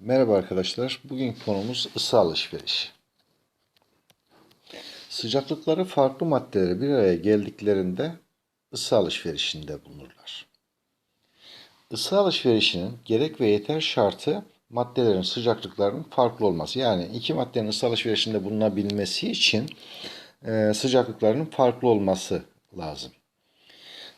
Merhaba arkadaşlar. Bugünkü konumuz ısı alışverişi. Sıcaklıkları farklı maddeleri bir araya geldiklerinde ısı alışverişinde bulunurlar. Isı alışverişinin gerek ve yeter şartı maddelerin sıcaklıklarının farklı olması. Yani iki maddenin ısı alışverişinde bulunabilmesi için e, sıcaklıklarının farklı olması lazım.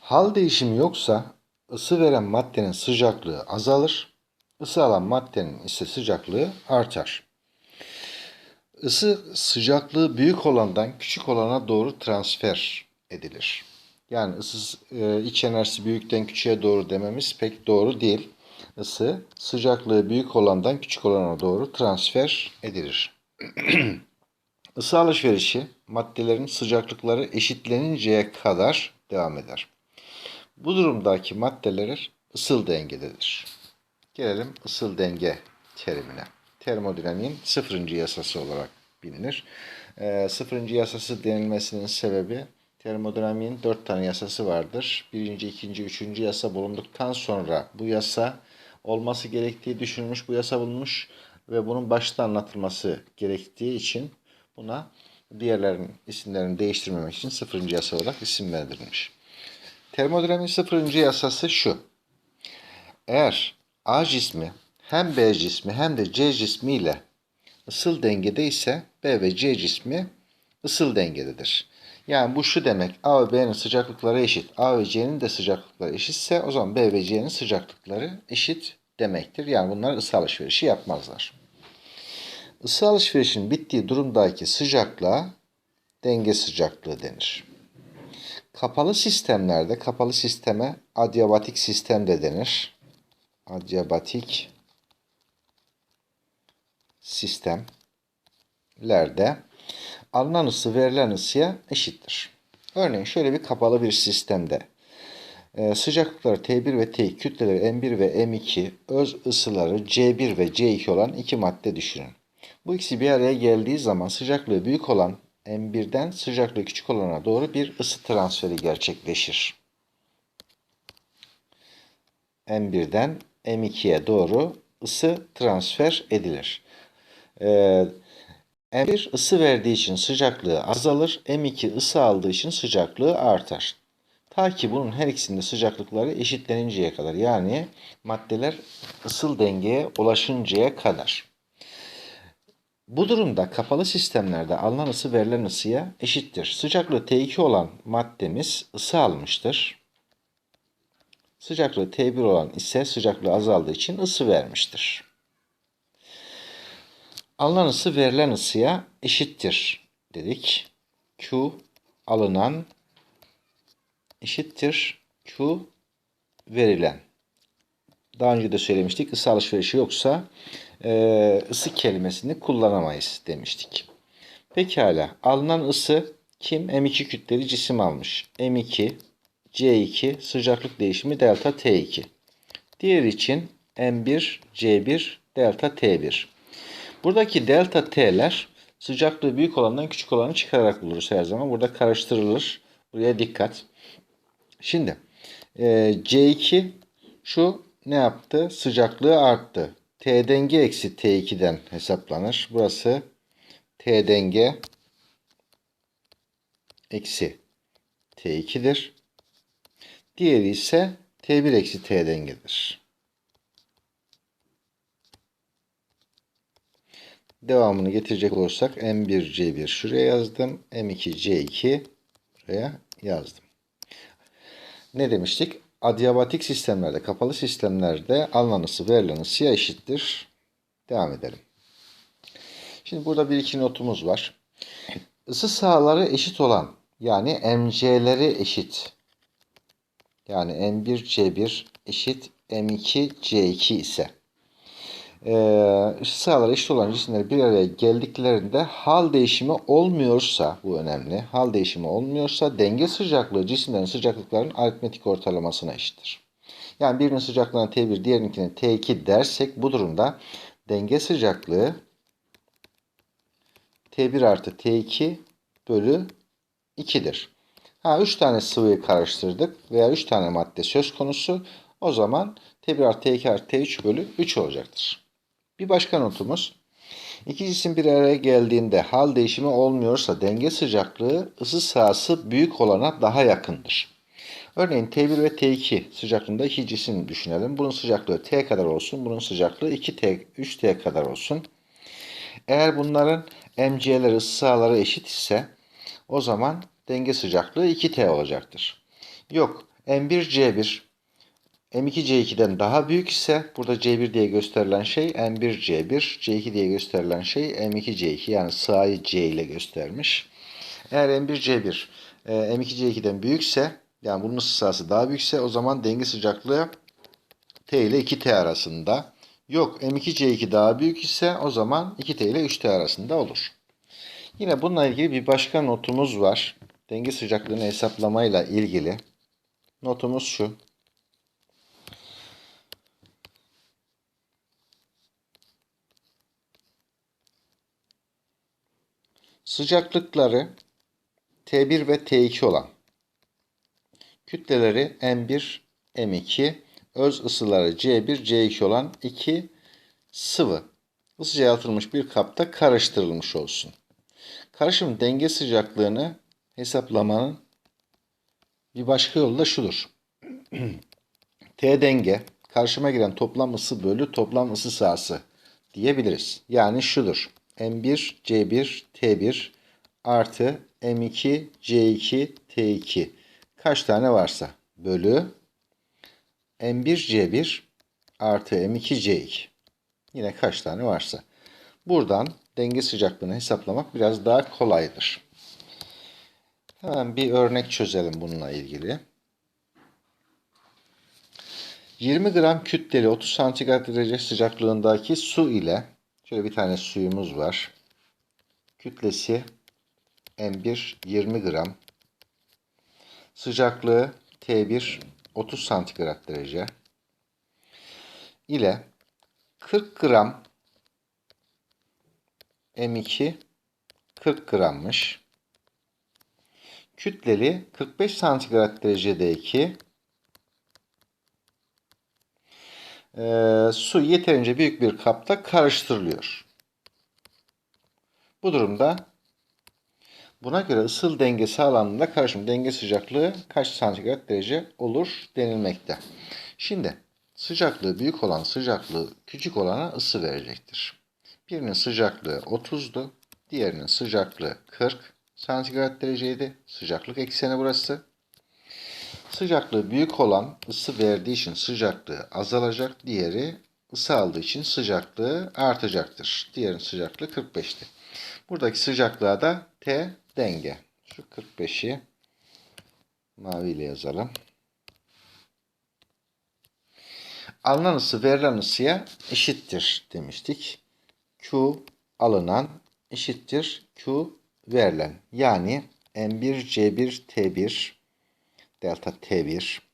Hal değişimi yoksa ısı veren maddenin sıcaklığı azalır, ısı alan maddenin ise sıcaklığı artar. Isı sıcaklığı büyük olandan küçük olana doğru transfer edilir. Yani ısı e, iç enerjisi büyükten küçüğe doğru dememiz pek doğru değil. Isı sıcaklığı büyük olandan küçük olana doğru transfer edilir. Isı alışverişi maddelerin sıcaklıkları eşitleninceye kadar devam eder. Bu durumdaki maddeler ısıl dengededir. Gelelim ısıl denge terimine. Termodinamiğin sıfırıncı yasası olarak bilinir. E, sıfırıncı yasası denilmesinin sebebi termodinamiğin dört tane yasası vardır. Birinci, ikinci, üçüncü yasa bulunduktan sonra bu yasa olması gerektiği düşünülmüş, bu yasa bulunmuş ve bunun başta anlatılması gerektiği için buna diğerlerinin isimlerini değiştirmemek için sıfırıncı yasa olarak isim verilmiş. Termodinamiğin sıfırıncı yasası şu. Eğer A cismi hem B cismi hem de C cismi ile ısıl dengede ise B ve C cismi ısıl dengededir. Yani bu şu demek A ve B'nin sıcaklıkları eşit. A ve C'nin de sıcaklıkları eşitse o zaman B ve C'nin sıcaklıkları eşit demektir. Yani bunlar ısı alışverişi yapmazlar. Isı alışverişinin bittiği durumdaki sıcaklığa denge sıcaklığı denir. Kapalı sistemlerde kapalı sisteme adiabatik sistem de denir. Adiabatik sistemlerde alınan ısı verilen ısıya eşittir. Örneğin şöyle bir kapalı bir sistemde e, sıcaklıkları T1 ve T2, kütleleri M1 ve M2, öz ısıları C1 ve C2 olan iki madde düşünün. Bu ikisi bir araya geldiği zaman sıcaklığı büyük olan M1'den sıcaklığı küçük olana doğru bir ısı transferi gerçekleşir. M1'den M2'ye doğru ısı transfer edilir. Ee, M1 ısı verdiği için sıcaklığı azalır, M2 ısı aldığı için sıcaklığı artar. Ta ki bunun her ikisinde sıcaklıkları eşitleninceye kadar yani maddeler ısıl dengeye ulaşıncaya kadar. Bu durumda kapalı sistemlerde alınan ısı verilen ısıya eşittir. Sıcaklığı T2 olan maddemiz ısı almıştır. Sıcaklığı T1 olan ise sıcaklığı azaldığı için ısı vermiştir. Alınan ısı verilen ısıya eşittir dedik. Q alınan eşittir Q verilen. Daha önce de söylemiştik ısı alışverişi yoksa e, ısı kelimesini kullanamayız demiştik. Pekala alınan ısı kim? M2 kütleli cisim almış. M2 C2 sıcaklık değişimi delta T2. Diğer için M1 C1 delta T1. Buradaki delta T'ler sıcaklığı büyük olandan küçük olanı çıkararak buluruz her zaman. Burada karıştırılır. Buraya dikkat. Şimdi e, C2 şu ne yaptı? Sıcaklığı arttı. T denge eksi T2'den hesaplanır. Burası T denge eksi T2'dir. Diğeri ise T1 eksi T dengedir. Devamını getirecek olursak M1 C1 şuraya yazdım. M2 C2 buraya yazdım. Ne demiştik? Adiabatik sistemlerde, kapalı sistemlerde alınan ısı verilen ısıya eşittir. Devam edelim. Şimdi burada bir iki notumuz var. Isı sahaları eşit olan yani MC'leri eşit. Yani M1 C1 eşit M2 C2 ise ısı sahaları eşit olan cisimler bir araya geldiklerinde hal değişimi olmuyorsa bu önemli. Hal değişimi olmuyorsa denge sıcaklığı cisimlerin sıcaklıklarının aritmetik ortalamasına eşittir. Yani birinin sıcaklığına T1 diğerininkine T2 dersek bu durumda denge sıcaklığı T1 artı T2 bölü 2'dir. Ha 3 tane sıvıyı karıştırdık veya 3 tane madde söz konusu. O zaman T1 artı T2 artı T3 bölü 3 olacaktır. Bir başka notumuz. İki cisim bir araya geldiğinde hal değişimi olmuyorsa denge sıcaklığı ısı sahası büyük olana daha yakındır. Örneğin T1 ve T2 sıcaklığında iki cisim düşünelim. Bunun sıcaklığı T kadar olsun. Bunun sıcaklığı 2T, 3T kadar olsun. Eğer bunların MC'leri, ısı sahaları eşit ise o zaman denge sıcaklığı 2T olacaktır. Yok M1C1 M2C2'den daha büyük ise burada C1 diye gösterilen şey M1C1, C2 diye gösterilen şey M2C2 yani sahayı C ile göstermiş. Eğer M1C1 e, M2C2'den büyükse yani bunun ısı sahası daha büyükse o zaman denge sıcaklığı T ile 2T arasında. Yok M2C2 daha büyük ise o zaman 2T ile 3T arasında olur. Yine bununla ilgili bir başka notumuz var. Denge sıcaklığını hesaplamayla ilgili. Notumuz şu. Sıcaklıkları T1 ve T2 olan kütleleri M1, M2, öz ısıları C1, C2 olan iki sıvı ısıca yalıtılmış bir kapta karıştırılmış olsun. Karışım denge sıcaklığını hesaplamanın bir başka yolu da şudur. T denge karşıma giren toplam ısı bölü toplam ısı sahası diyebiliriz. Yani şudur. M1 C1 T1 artı M2 C2 T2 kaç tane varsa bölü M1 C1 artı M2 C2 yine kaç tane varsa. Buradan denge sıcaklığını hesaplamak biraz daha kolaydır. Hemen bir örnek çözelim bununla ilgili. 20 gram kütleli 30 santigrat derece sıcaklığındaki su ile şöyle bir tane suyumuz var. Kütlesi M1 20 gram. Sıcaklığı T1 30 santigrat derece ile 40 gram M2 40 grammış. Kütleli 45 santigrat derecedeki e, su yeterince büyük bir kapta karıştırılıyor. Bu durumda buna göre ısıl denge sağlandığında karışım denge sıcaklığı kaç santigrat derece olur denilmekte. Şimdi sıcaklığı büyük olan sıcaklığı küçük olana ısı verecektir. Birinin sıcaklığı 30'du, diğerinin sıcaklığı 40 santigrat dereceydi. Sıcaklık ekseni burası. Sıcaklığı büyük olan ısı verdiği için sıcaklığı azalacak. Diğeri ısı aldığı için sıcaklığı artacaktır. Diğerinin sıcaklığı 45'ti. Buradaki sıcaklığa da T denge. Şu 45'i maviyle yazalım. Alınan ısı verilen ısıya eşittir demiştik. Q alınan eşittir Q verilen. Yani M1 C1 T1 delta T1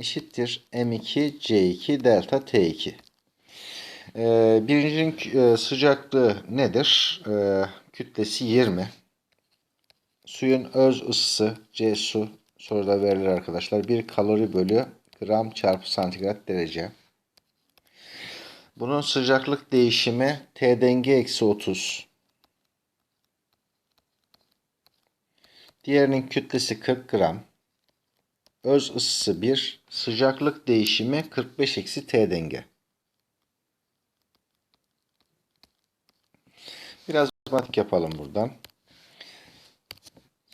eşittir M2 C2 delta T2. Ee, birincinin e, sıcaklığı nedir? Ee, kütlesi 20. Suyun öz ısısı C su soruda verilir arkadaşlar. 1 kalori bölü gram çarpı santigrat derece. Bunun sıcaklık değişimi T denge eksi 30. Diğerinin kütlesi 40 gram. Öz ısısı 1. Sıcaklık değişimi 45 eksi T denge. Biraz matematik yapalım buradan.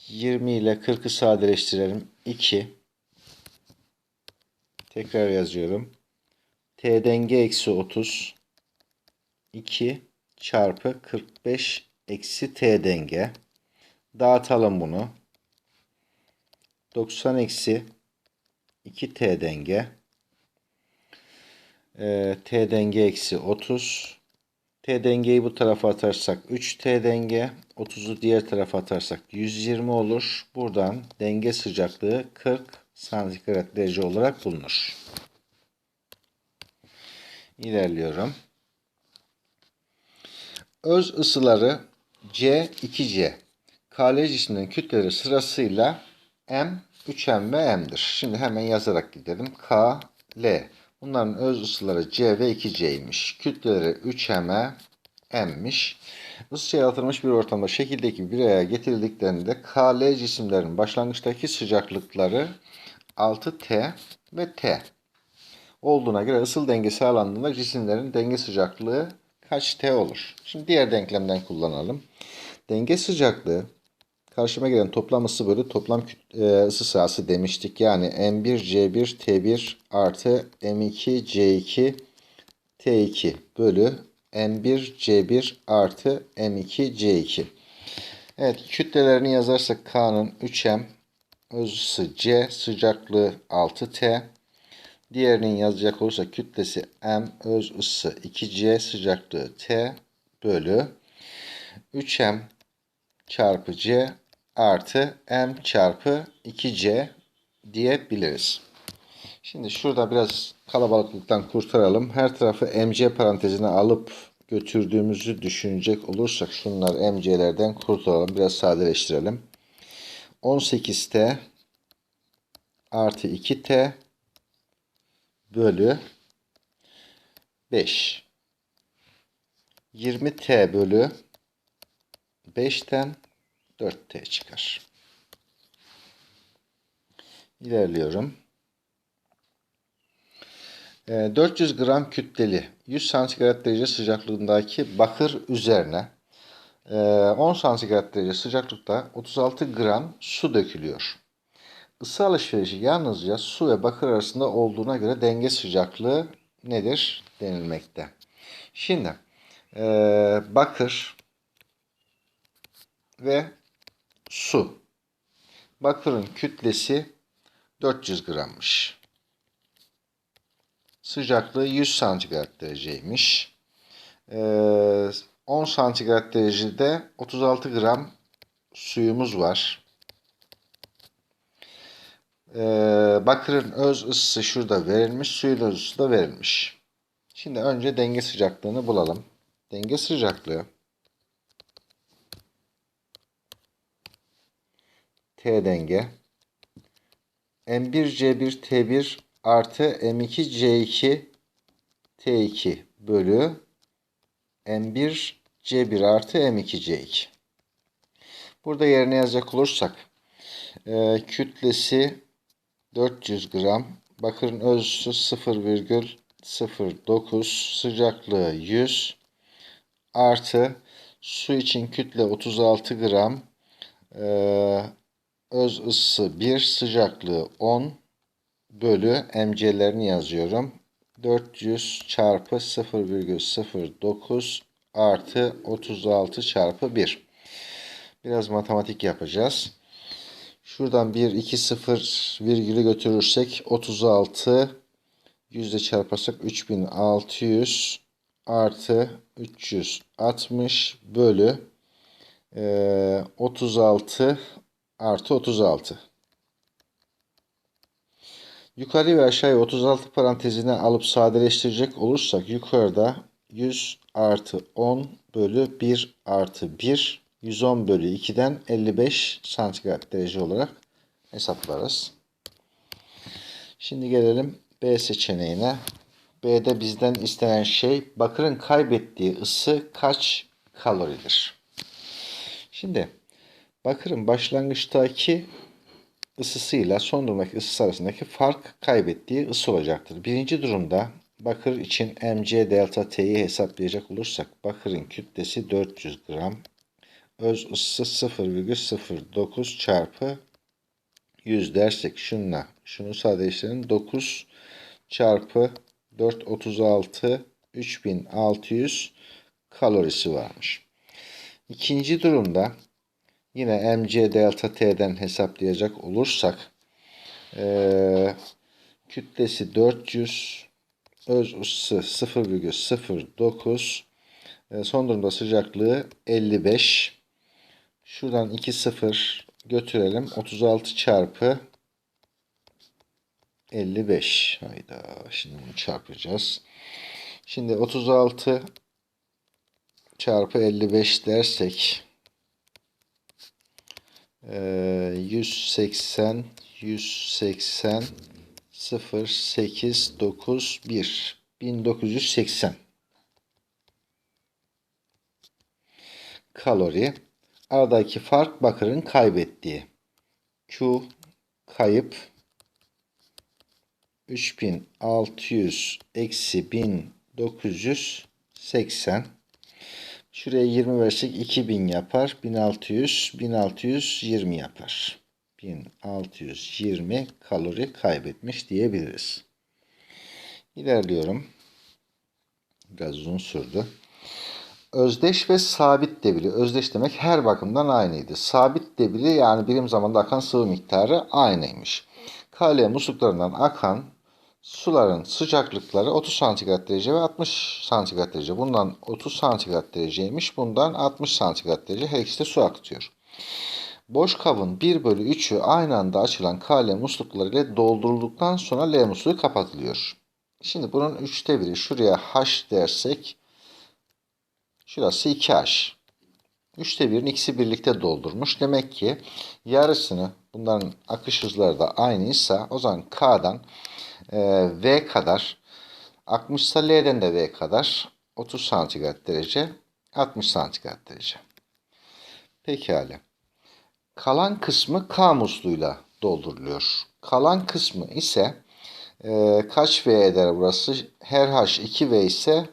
20 ile 40'ı sadeleştirelim. 2. Tekrar yazıyorum. T denge eksi 30. 2 çarpı 45 eksi T denge. Dağıtalım bunu. 90 eksi 2t denge. E, t denge eksi 30. T dengeyi bu tarafa atarsak 3t denge. 30'u diğer tarafa atarsak 120 olur. Buradan denge sıcaklığı 40 santigrat derece olarak bulunur. İlerliyorum. Öz ısıları C, 2C. KL cisimlerin kütleleri sırasıyla M, 3M ve M'dir. Şimdi hemen yazarak gidelim. K, L. Bunların öz ısıları C ve 2C'ymiş. Kütleleri 3M, M'miş. Isı yaratılmış bir ortamda şekildeki bir araya getirildiklerinde KL cisimlerin başlangıçtaki sıcaklıkları 6T ve T olduğuna göre ısıl denge sağlandığında cisimlerin denge sıcaklığı kaç T olur? Şimdi diğer denklemden kullanalım. Denge sıcaklığı karşıma gelen toplam ısı bölü toplam e, ısı sahası demiştik. Yani M1 C1 T1 artı M2 C2 T2 bölü M1 C1 artı M2 C2. Evet kütlelerini yazarsak K'nın 3M öz ısı C sıcaklığı 6T Diğerinin yazacak olursak kütlesi M öz ısı 2C sıcaklığı T bölü 3M çarpı C artı M çarpı 2C diyebiliriz. Şimdi şurada biraz kalabalıklıktan kurtaralım. Her tarafı MC parantezine alıp götürdüğümüzü düşünecek olursak şunlar MC'lerden kurtulalım. Biraz sadeleştirelim. 18T artı 2T bölü 5. 20T bölü 5'ten 4T çıkar. İlerliyorum. Ee, 400 gram kütleli 100 santigrat derece sıcaklığındaki bakır üzerine e, 10 santigrat derece sıcaklıkta 36 gram su dökülüyor. Isı alışverişi yalnızca su ve bakır arasında olduğuna göre denge sıcaklığı nedir denilmekte. Şimdi e, bakır ve su. Bakırın kütlesi 400 grammış. Sıcaklığı 100 santigrat dereceymiş. E, 10 santigrat derecede 36 gram suyumuz var. Ee, bakırın öz ısısı şurada verilmiş. Suyun öz ısısı da verilmiş. Şimdi önce denge sıcaklığını bulalım. Denge sıcaklığı T denge M1 C1 T1 artı M2 C2 T2 bölü M1 C1 artı M2 C2. Burada yerine yazacak olursak e, kütlesi 400 gram. Bakırın ölçüsü 0,09 sıcaklığı 100 artı su için kütle 36 gram ee, öz ısısı 1 sıcaklığı 10 bölü mc'lerini yazıyorum. 400 çarpı 0,09 artı 36 çarpı 1. Biraz matematik yapacağız. Şuradan 1, 2, 0 virgülü götürürsek 36 yüzde çarparsak 3600 artı 360 bölü e, 36 artı 36. Yukarı ve aşağıya 36 parantezine alıp sadeleştirecek olursak yukarıda 100 artı 10 bölü 1 artı 1 110 bölü 2'den 55 santigrat derece olarak hesaplarız. Şimdi gelelim B seçeneğine. B'de bizden istenen şey bakırın kaybettiği ısı kaç kaloridir? Şimdi bakırın başlangıçtaki ısısıyla son durumdaki ısısı arasındaki fark kaybettiği ısı olacaktır. Birinci durumda bakır için mc delta t'yi hesaplayacak olursak bakırın kütlesi 400 gram öz ısı 0,09 çarpı 100 dersek şunla şunu sadeleştirelim 9 çarpı 436 3600 kalorisi varmış. İkinci durumda yine mc delta t'den hesaplayacak olursak ee, kütlesi 400 öz ısı 0,09 e, son durumda sıcaklığı 55 Şuradan 2 0 götürelim. 36 çarpı 55. Hayda. Şimdi bunu çarpacağız. Şimdi 36 çarpı 55 dersek 180 180 0891 1980 kalori. Aradaki fark bakırın kaybettiği. Q kayıp. 3600 eksi 1980 Şuraya 20 versek 2000 yapar. 1600, 1620 yapar. 1620 kalori kaybetmiş diyebiliriz. İlerliyorum. Biraz uzun sürdü. Özdeş ve sabit debili. Özdeş demek her bakımdan aynıydı. Sabit debili yani birim zamanda akan sıvı miktarı aynıymış. Kalem musluklarından akan suların sıcaklıkları 30 santigrat derece ve 60 santigrat derece. Bundan 30 santigrat dereceymiş. Bundan 60 santigrat derece. Her ikisi de su akıtıyor. Boş kabın 1 bölü 3'ü aynı anda açılan kalem muslukları ile doldurulduktan sonra L musluğu kapatılıyor. Şimdi bunun 3'te 1'i şuraya H dersek şurası 2H. 3'te 1'in ikisi birlikte doldurmuş. Demek ki yarısını bunların akış hızları da aynıysa o zaman K'dan e, V kadar akmışsa L'den de V kadar 30 santigrat derece 60 santigrat derece. Pekala. Kalan kısmı K musluğuyla dolduruluyor. Kalan kısmı ise e, kaç V eder burası? Her H 2V ise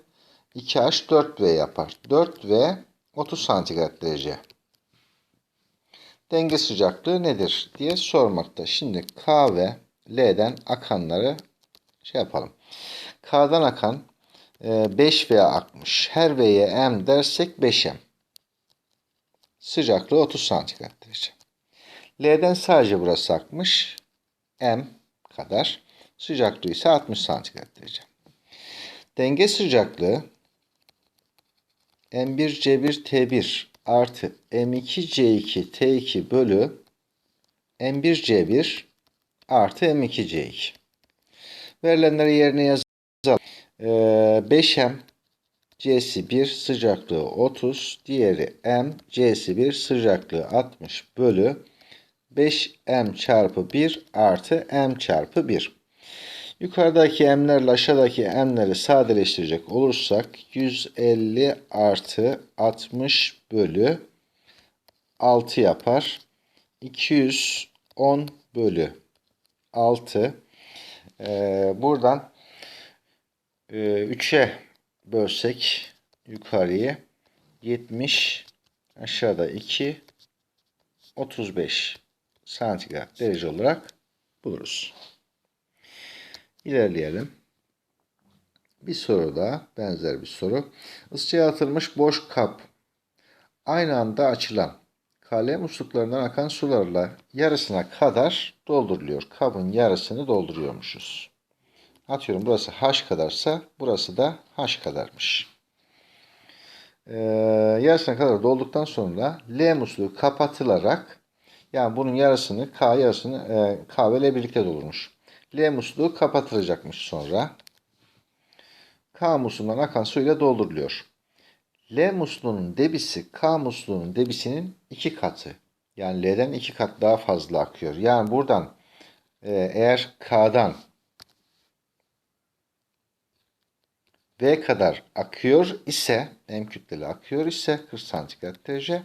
2H 4V yapar. 4V 30 santigrat derece. Denge sıcaklığı nedir diye sormakta. Şimdi K ve L'den akanları şey yapalım. K'dan akan 5V akmış. Her V'ye M dersek 5M. Sıcaklığı 30 santigrat derece. L'den sadece burası akmış. M kadar. Sıcaklığı ise 60 santigrat derece. Denge sıcaklığı M1C1T1 artı M2C2T2 bölü M1C1 artı M2C2. Verilenleri yerine yazalım. Ee, 5M C'si 1 sıcaklığı 30, diğeri M C'si 1 sıcaklığı 60 bölü 5M çarpı 1 artı M çarpı 1. Yukarıdaki m'lerle aşağıdaki m'leri sadeleştirecek olursak 150 artı 60 bölü 6 yapar. 210 bölü 6. Ee, buradan e, 3'e bölsek yukarıyı 70 aşağıda 2 35 santigrat derece olarak buluruz. İlerleyelim. Bir soru daha, benzer bir soru. Isıya atılmış boş kap. Aynı anda açılan kalem musluklarından akan sularla yarısına kadar dolduruluyor. Kabın yarısını dolduruyormuşuz. Atıyorum burası H kadarsa burası da H kadarmış. Ee, yarısına kadar dolduktan sonra L musluğu kapatılarak yani bunun yarısını K yarısını e, K ve L birlikte doldurmuş. L musluğu kapatılacakmış sonra. K musluğundan akan suyla dolduruluyor. L musluğunun debisi K musluğunun debisinin iki katı. Yani L'den iki kat daha fazla akıyor. Yani buradan e, eğer K'dan V kadar akıyor ise M kütleli akıyor ise 40 santigrat derece.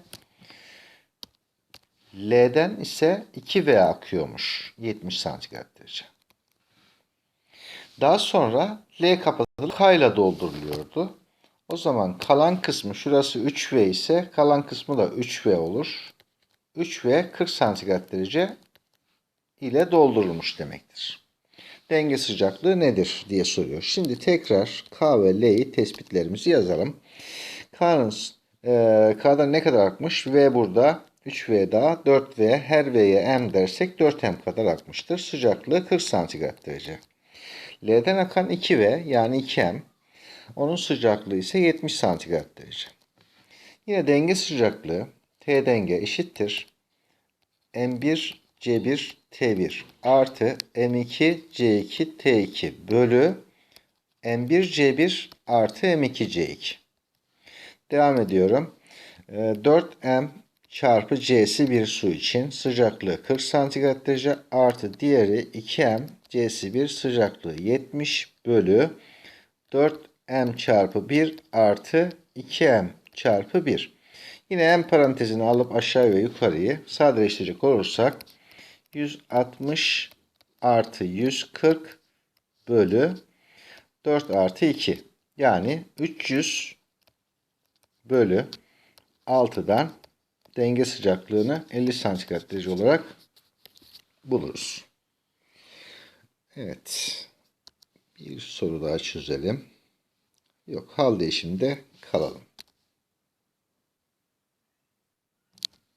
L'den ise 2V akıyormuş 70 santigrat derece. Daha sonra L kapatılıp K ile dolduruluyordu. O zaman kalan kısmı şurası 3V ise kalan kısmı da 3V olur. 3V 40 santigrat derece ile doldurulmuş demektir. Denge sıcaklığı nedir diye soruyor. Şimdi tekrar K ve L'yi tespitlerimizi yazalım. K'nın e, K'dan ne kadar akmış? V burada 3V daha 4V her V'ye M dersek 4M kadar akmıştır. Sıcaklığı 40 santigrat derece. L'den akan 2V yani 2M. Onun sıcaklığı ise 70 santigrat derece. Yine denge sıcaklığı T denge eşittir. M1 C1 T1 artı M2 C2 T2 bölü M1 C1 artı M2 C2. Devam ediyorum. 4M çarpı C'si bir su için sıcaklığı 40 santigrat derece artı diğeri 2M C'si 1 sıcaklığı 70 bölü 4M çarpı 1 artı 2M çarpı 1. Yine M parantezini alıp aşağı ve yukarıyı sadeleştirecek olursak 160 artı 140 bölü 4 artı 2. Yani 300 bölü 6'dan denge sıcaklığını 50 santigrat derece olarak buluruz. Evet. Bir soru daha çözelim. Yok hal değişimde kalalım.